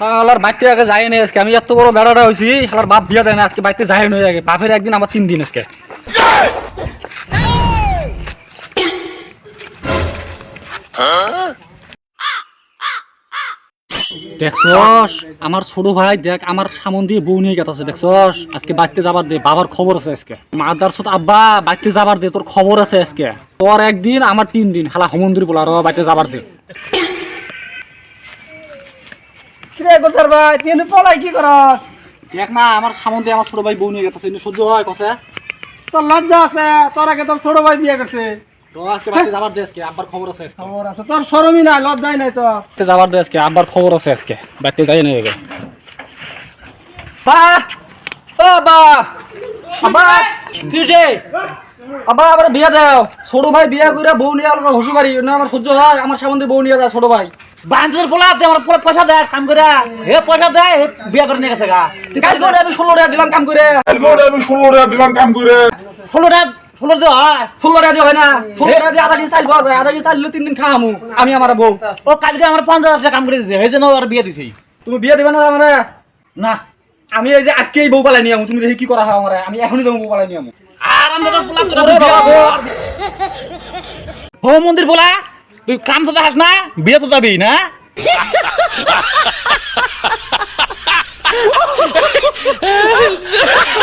আমার বাড়িতে আগে যাই না আজকে। আমি এত বড় বেড়াটা হয়েছি আমার বাপ বিয়া দেয় না আজকে বাড়িতে যাই নয় আগে। বাপের একদিন আমার তিন দিন আজকে। দেখছস, আমার ছোট ভাই দেখ, আমার সামন দিয়ে বউ নিয়ে গেছে দেখছস? আজকে বাড়িতে যাবার দে, বাবার খবর আছে আজকে। মাদার সাথে আব্বা বাড়িতে যাবার দে, তোর খবর আছে আজকে। তোর একদিন, আমার তিন দিন, হালা সমন্দির বলা, র বাড়িতে যাবার দে। কিরে গোটার ভাই? তুই পলাই কি করস? দেখ না আমার সামন দিয়ে আমার ছোট ভাই বউ নিয়ে গেছে সহ্য হয় কসে? তোর লজ্জা আছে তোর আগে তোর ছোট ভাই বিয়ে করছে। র আজকে বাড়িতে যাবার দে আজকে আব্বার খবর আছে আজকে। খবর আছে তোর সরমই নাই লজ্জাই নাই তো বাড়িতে যাবার দে আজকে আব্বার খবর আছে আজকে। বাড়িতে যাই না আগে। বা কি রে আবার আবার বিয়ে দাও। ছোট ভাই বিয়ে করে বউ নিয়ে আলো বাড়ি না আমার সহ্য হয়? আমার সামন বউ নিয়ে যায় ছোট ভাই। বান্ধবের বলা তুই আমার পুরো পয়সা দে কাম করে। হে পয়সা দে হে বিয়ে করে নিয়ে গেছে গা। কাল করে আমি ষোলো টাকা দিলাম কাম করে। Algora আমি ষোলো টাকা দিলাম কাম করে। ষোলো টাকা ষোলো টাকা হয়। ষোলো টাকা দিয়ে হয় না। ষোলো টাকা দিয়ে আধা চাল পাওয়া যায়। আধা চাল তিন দিন খাওয়ামু আমি আমার বউ। ও কালকে আমার পঞ্চাশ হাজার টাকা কাম করে দিছে। সেই জন্য ওর বিয়ে দিছি। তুমি বিয়ে দেবে না আমার? না। আমি এই যে আজকে এই বউ পালাই নিয়ে তুমি দেখি কি করা হয় আমার। আমি এখনই যাব বউ পালাই নিয়ে আমু আর গো। হো মন্দির বলা তুই কাম তো হাস না বিয়ে তো যাবি না?